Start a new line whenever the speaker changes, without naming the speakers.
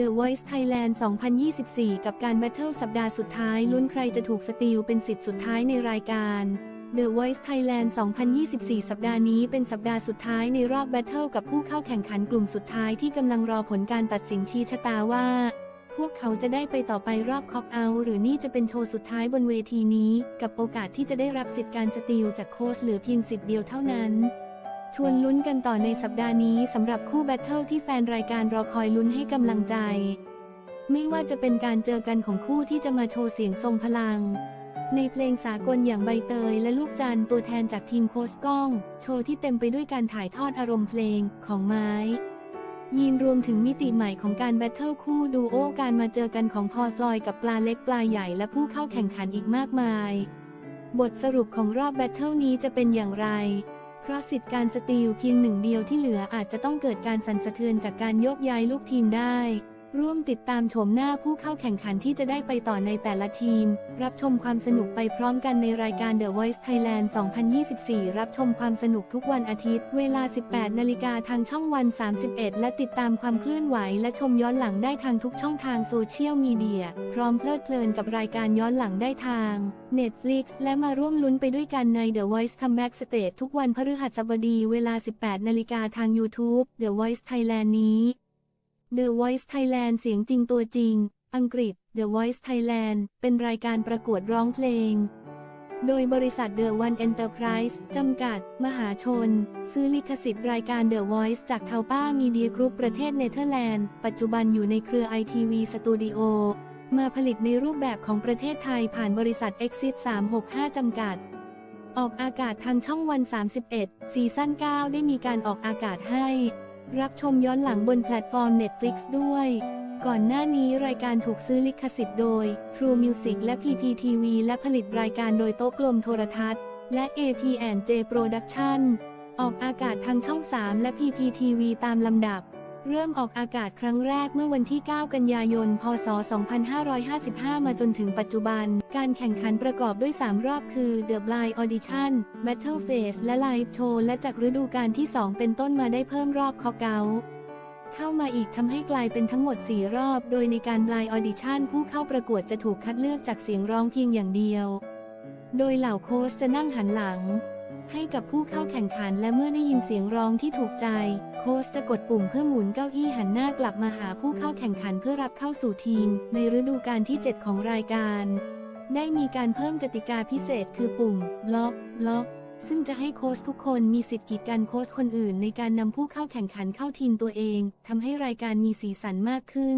The Voice Thailand 2024 กับการแบทเทิลสัปดาห์สุดท้ายลุ้นใครจะถูกสตีลเป็นสิทธิ์สุดท้ายในรายการ The Voice Thailand 2024 สัปดาห์นี้เป็นสัปดาห์สุดท้ายในรอบแบทเทิลกับผู้เข้าแข่งขันกลุ่มสุดท้ายที่กำลังรอผลการตัดสินชี้ชะตาว่า พวกเขาจะได้ไปต่อไปรอบคอกเอาท์หรือนี่จะเป็นโชว์สุดท้ายบนเวทีนี้ กับโอกาสที่จะได้รับสิทธิ์การสตีลจากโค้ชเหลือเพียงสิทธิ์เดียวเท่านั้น ชวนลุ้นกันต่อในสัปดาห์นี้สำหรับคู่แบทเทิลที่แฟนรายการรอคอยลุ้นให้กำลังใจ ไม่ว่าจะเป็นการเจอกันของคู่ที่จะมาโชว์เสียงทรงพลัง ในเพลงสากลอย่างใบเตยและลูกจันตัวแทนจากทีมโค้ชก้อง โชว์ที่เต็มไปด้วยการถ่ายทอดอารมณ์เพลงของไม้ ยีนรวมถึงมิติใหม่ของการแบทเทิลคู่ดูโอการมาเจอกันของพอฟลอยกับปลาเล็กปลาใหญ่และผู้เข้าแข่งขันอีกมากมาย บทสรุปของรอบแบทเทิลนี้จะเป็นอย่างไร เพราะสิทธิ์การสตีลเพียงหนึ่งเดียวที่เหลืออาจจะต้องเกิดการสั่นสะเทือนจากการโยกย้ายลูกทีมได้ ร่วมติดตามชมหน้าผู้เข้าแข่งขันที่จะได้ไปต่อในแต่ละทีม รับชมความสนุกไปพร้อมกันในรายการ The Voice Thailand 2024 รับชมความสนุกทุกวันอาทิตย์ เวลา 18 นาฬิกาทางช่องวัน 31 และติดตามความเคลื่อนไหว และชมย้อนหลังได้ทางทุกช่องทางโซเชียลมีเดีย พร้อมเพลิดเพลินกับรายการย้อนหลังได้ทาง Netflix และมาร่วมลุ้นไปด้วยกันใน The Voice Comeback Stage ทุกวันพฤหัสบดีเวลา 18 นาฬิกาทาง YouTube The Voice Thailand นี้ The Voice Thailand เสียงจริงตัวจริง อังกฤษ The Voice Thailand เป็นรายการประกวดร้องเพลง โดยบริษัท The One Enterprise จำกัด มหาชน ซื้อลิขสิทธิ์รายการ The Voice จากเทาป้ามีเดียกรุ๊ปประเทศเนเธอร์แลนด์ ปัจจุบันอยู่ในเครือ ITV Studio มาผลิตในรูปแบบของประเทศไทยผ่านบริษัท Exit 365 จำกัด ออกอากาศทางช่องวัน 31 ซีซั่น 9 ได้มีการออกอากาศให้ รับชมย้อนหลังบนแพลตฟอร์ม Netflix ด้วย ก่อนหน้านี้รายการถูกซื้อลิขสิทธิ์โดย True Music และ PPTV และผลิตรายการโดยโต๊ะกลมโทรทัศน์ และ AP&J Production ออกอากาศทางช่อง 3 และ PPTV ตามลำดับ เริ่มออกอากาศครั้งแรกเมื่อวันที่ 9 กันยายน พศ 2555 มาจนถึงปัจจุบัน การแข่งขันประกอบด้วย 3 รอบคือ The Blind Audition Battle Phase และ Live Show และจากฤดูกาลที่ 2 เป็นต้นมาได้เพิ่มรอบคอกเอาเข้ามาอีกทำให้กลายเป็นทั้งหมด 4 รอบ โดยในการ Blind Audition ผู้เข้าประกวดจะถูกคัดเลือกจากเสียงร้องเพียงอย่างเดียว โดยเหล่าโค้ชจะนั่งหันหลัง ให้กับผู้เข้าแข่งขันและเมื่อได้ยินเสียงร้องที่ถูกใจ โค้ชจะกดปุ่มเพื่อหมุนเก้าอี้หันหน้ากลับมาหาผู้เข้าแข่งขันเพื่อรับเข้าสู่ทีม ในฤดูกาลที่ 7 ของรายการ ได้มีการเพิ่มกติกาพิเศษคือปุ่มบล็อกบล็อกซึ่งจะให้โค้ชทุกคนมีสิทธิ์กีดกันโค้ชคนอื่นในการนำผู้เข้าแข่งขันเข้าทีมตัวเองทำให้รายการมีสีสันมากขึ้น